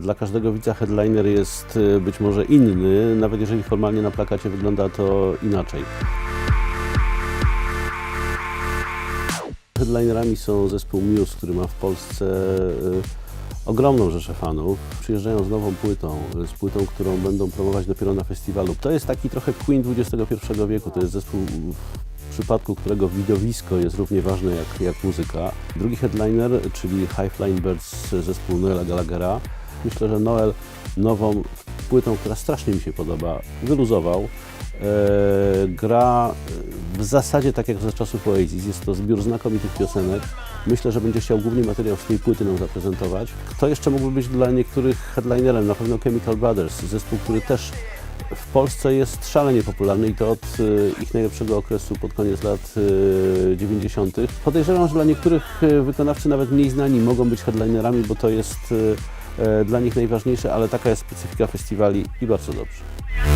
Dla każdego widza headliner jest y, być może inny, nawet jeżeli formalnie na plakacie wygląda to inaczej. Headlinerami są zespół Muse, który ma w Polsce y, ogromną rzeszę fanów. Przyjeżdżają z nową płytą, z płytą, którą będą promować dopiero na festiwalu. To jest taki trochę Queen XXI wieku, to jest zespół w przypadku którego widowisko jest równie ważne jak, jak muzyka. Drugi headliner, czyli High Flying Birds, zespół Noela Gallaghera. Myślę, że Noel nową płytą, która strasznie mi się podoba, wyluzował. E, gra w zasadzie tak jak za czasów Oasis. Jest to zbiór znakomitych piosenek. Myślę, że będzie chciał głównie materiał z tej płyty nam zaprezentować. Kto jeszcze mógłby być dla niektórych headlinerem? Na pewno Chemical Brothers, zespół, który też w Polsce jest szalenie popularny i to od y, ich najlepszego okresu pod koniec lat y, 90. Podejrzewam, że dla niektórych wykonawcy nawet mniej znani mogą być headlinerami, bo to jest e, dla nich najważniejsze, ale taka jest specyfika festiwali i bardzo dobrze.